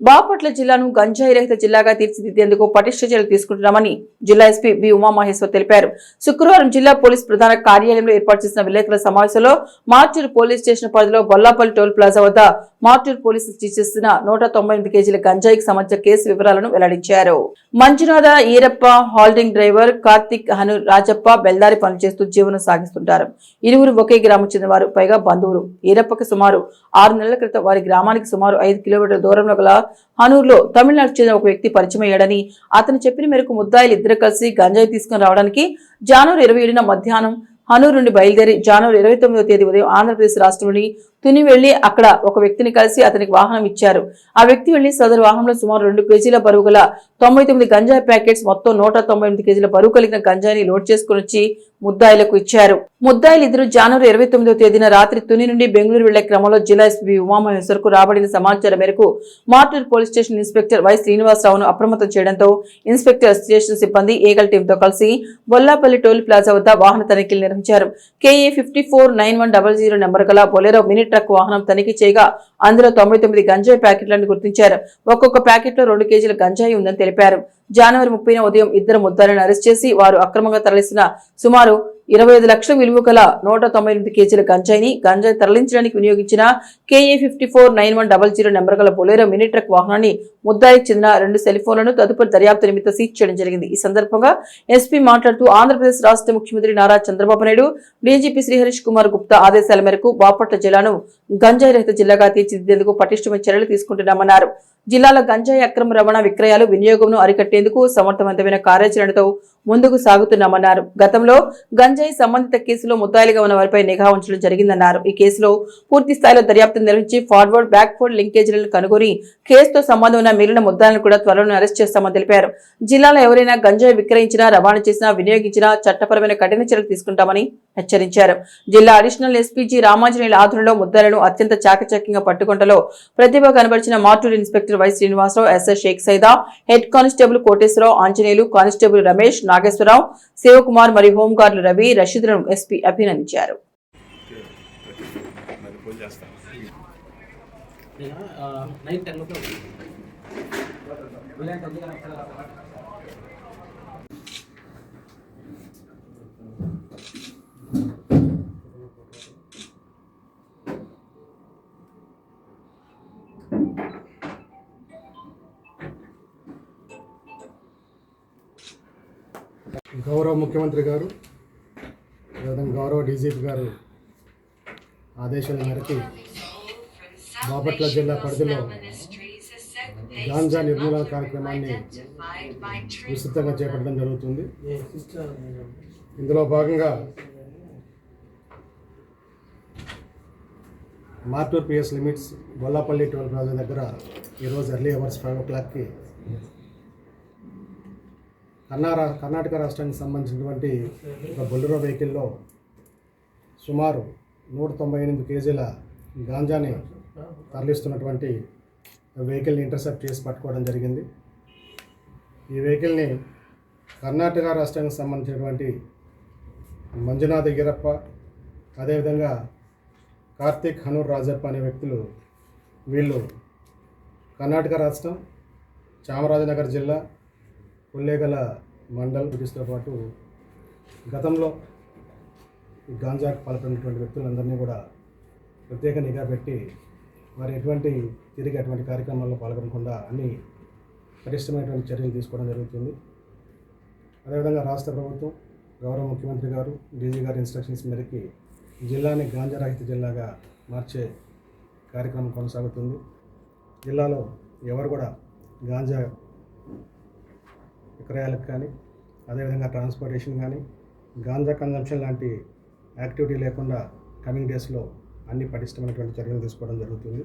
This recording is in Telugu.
బాపట్ల జిల్లాను గంజాయి రహిత జిల్లాగా తీర్చిదిద్దేందుకు పటిష్ట చర్యలు తీసుకుంటున్నామని జిల్లా ఎస్పీ బి ఉమామహేశ్వర్ తెలిపారు. శుక్రవారం జిల్లా పోలీస్ ప్రధాన కార్యాలయంలో ఏర్పాటు చేసిన విలేకరుల సమావేశంలో మార్చూరు పోలీస్ స్టేషన్ పరిధిలో బొల్లాపల్లి టోల్ ప్లాజా వద్ద మార్టూర్ పోలీసులు చేసిన నూట తొంభై ఎనిమిది కేజీల గంజాయికి సంబంధించిన కేసు వివరాలను వెల్లడించారు. మంజునాథ ఈరప్ప హాల్డింగ్ డ్రైవర్ కార్తిక్ హను రాజప్ప బెల్దారి పనిచేస్తూ జీవనం సాగిస్తుంటారు. ఇరువురు ఒకే గ్రామం చెందినవారు పైగా బంధువులు. ఈరప్పకి సుమారు ఆరు నెలల క్రితం వారి గ్రామానికి సుమారు ఐదు కిలోమీటర్ల దూరంలో గల హనూరులో తమిళనాడు చెందిన ఒక వ్యక్తి పరిచయం అయ్యాడని అతను చెప్పిన మేరకు ముద్దాయిలు ఇద్దరు కలిసి గంజాయి తీసుకుని రావడానికి జనవరి ఇరవై ఏడున మధ్యాహ్నం హనూరు నుండి బయలుదేరి జనవరి ఇరవై తొమ్మిదవ తేదీ ఉదయం ఆంధ్రప్రదేశ్ రాష్ట్రంలోని తుని వెళ్ళి అక్కడ ఒక వ్యక్తిని కలిసి అతనికి వాహనం ఇచ్చారు. ఆ వ్యక్తి వెళ్ళి సదరు వాహనంలో సుమారు రెండు కేజీల బరువు గల తొంభై తొమ్మిది గంజాయి ప్యాకెట్స్ మొత్తం నూట తొంభై ఎనిమిది కేజీల బరువు కలిగిన గంజాయిని లోడ్ చేసుకుని వచ్చి ముద్దాయిలకు ఇచ్చారు. ముద్దాయిలు ఇద్దరు జనవరి ఇరవై తొమ్మిదవ తేదీన రాత్రి తుని నుండి బెంగళూరు వెళ్ళే క్రమంలో జిల్లా ఎస్పీ ఉమామహేశ్వరకు రాబడిన సమాచారం మేరకు Martur police station inspector Y శ్రీనివాసరావును అప్రమత్తం చేయడంతో ఇన్స్పెక్టర్ స్టేషన్ సిబ్బంది ఏగల్ టీంతో కలిసి బొల్లాపల్లి టోల్ ప్లాజా వద్ద వాహన తనిఖీలు నిర్వహించారు. KA fifty four nine one double zero number గల బొలెరో మినీ ట్రక్ వాహనం తనిఖీ చేయగా అందులో తొంభై తొమ్మిది గంజాయి ప్యాకెట్లను గుర్తించారు. ఒక్కొక్క ప్యాకెట్లో రెండు కేజీల గంజాయి ఉందని తెలిపారు. జనవరి ముప్పైన ఉదయం ఇద్దరు ముద్దాలను అరెస్ట్ చేసి వారు అక్రమంగా తరలిసిన సుమారు ఇరవై ఐదు లక్షల విలువ గల నూట తొంభై ఎనిమిది కేజీల గంజాయిని గంజాయి తరలించడానికి వినియోగించిన KA fifty four nine one double zero number గల బొలేరో మినీ ట్రక్ వాహనాన్ని ముద్దాయికి చెందిన రెండు సెల్ ఫోన్లను తదుపరి దర్యాప్తు నిమిత్తం సీజ్ చేయడం జరిగింది. ఈ సందర్భంగా ఎస్పీ మాట్లాడుతూ ఆంధ్రప్రదేశ్ రాష్ట్ర ముఖ్యమంత్రి నారా చంద్రబాబు నాయుడు డీజీపీ శ్రీహరీష్ కుమార్ గుప్తా ఆదేశాల మేరకు బాపట్ల జిల్లాను గంజాయి రహిత జిల్లాగా తీర్చిదిద్దేందుకు పటిష్టమైన చర్యలు తీసుకుంటున్నామన్నారు. జిల్లాలో గంజాయి అక్రమ రవాణా విక్రయాలు వినియోగంను అరికట్టేందుకు సమర్థవంతమైన కార్యాచరణతో ముందుకు సాగుతున్నామన్నారు. గతంలో గంజాయి సంబంధిత కేసులో ముద్దాయిలుగా ఉన్న వారిపై నిఘా ఉంచడం జరిగిందన్నారు. ఈ కేసులో పూర్తి స్థాయిలో దర్యాప్తు నిర్వహించి ఫార్వర్డ్ బ్యాక్వర్డ్ లింకేజీలను కనుగొని కేసుతో సంబంధం ఉన్న మిగిలిన ముద్దాలను కూడా త్వరలో అరెస్ట్ చేస్తామని తెలిపారు. జిల్లాలో ఎవరైనా గంజాయి విక్రయించినా రవాణా చేసినా వినియోగించినా చట్టపరమైన కఠిన చర్యలు తీసుకుంటామని హెచ్చరించారు. జిల్లా అడిషనల్ ఎస్పీజీ రామాంజనేయుల ఆధ్వర్యంలో ముద్దాలను అత్యంత చాకచక్యంగా పట్టుకుంటలో ప్రతిభ కనబరిచిన Martur inspector Y Srinivasa Rao SS Sheikh Saida head constable Koteswara Rao Anjaneyulu constable Ramesh Nageswara Rao Sivakumar మరియు హోంగార్డులు రవి రషీద్లను ఎస్పీ అభినందించారు. గౌరవ ముఖ్యమంత్రి గారు అదేవిధంగా గౌరవ డీజీపీ గారు ఆదేశాల మేరకు బాపట్ల జిల్లా పరిధిలో గాంజా నిర్మూలన కార్యక్రమాన్ని విస్తృతంగా చేపట్టడం జరుగుతుంది. ఇందులో భాగంగా Martur PS limits Bollapalli toll plaza దగ్గర ఈరోజు ఎర్లీ అవర్స్ ఫైవ్ ఓ క్లాక్కి కర్ణారా కర్ణాటక రాష్ట్రానికి సంబంధించినటువంటి ఒక బొల్లురో వెహికల్లో సుమారు నూట తొంభై ఎనిమిది కేజీల గాంజాని తరలిస్తున్నటువంటి వెహికల్ని ఇంటర్సెప్ట్ చేసి పట్టుకోవడం జరిగింది. ఈ వెహికల్ని కర్ణాటక రాష్ట్రానికి సంబంధించినటువంటి మంజునాథ్ ఈరప్ప అదేవిధంగా కార్తీక్ హనూర్ రాజప్ప అనే వ్యక్తులు వీళ్ళు కర్ణాటక రాష్ట్రం చామరాజనగర్ జిల్లా పుల్లేగల మండల్ బ్రిటిష్తో పాటు గతంలో ఈ గాంజాకు పాల్పడినటువంటి వ్యక్తులందరినీ కూడా ప్రత్యేక నిఘా పెట్టి వారు ఎటువంటి తిరిగి అటువంటి కార్యక్రమాల్లో పాల్గొనకుండా అన్ని పటిష్టమైనటువంటి చర్యలు తీసుకోవడం జరుగుతుంది. అదేవిధంగా రాష్ట్ర ప్రభుత్వం గౌరవ ముఖ్యమంత్రి గారు డీజీ గారి ఇన్స్ట్రక్షన్స్ మేరకి జిల్లాని గాంజా రహిత జిల్లాగా మార్చే కార్యక్రమం కొనసాగుతుంది. జిల్లాలో ఎవరు కూడా గాంజా విక్రయాలకు కానీ అదేవిధంగా ట్రాన్స్పోర్టేషన్ కానీ గాంజా కన్జంప్షన్ లాంటి యాక్టివిటీ లేకుండా కమింగ్ డేస్లో అన్ని పటిష్టమైనటువంటి చర్యలు తీసుకోవడం జరుగుతుంది.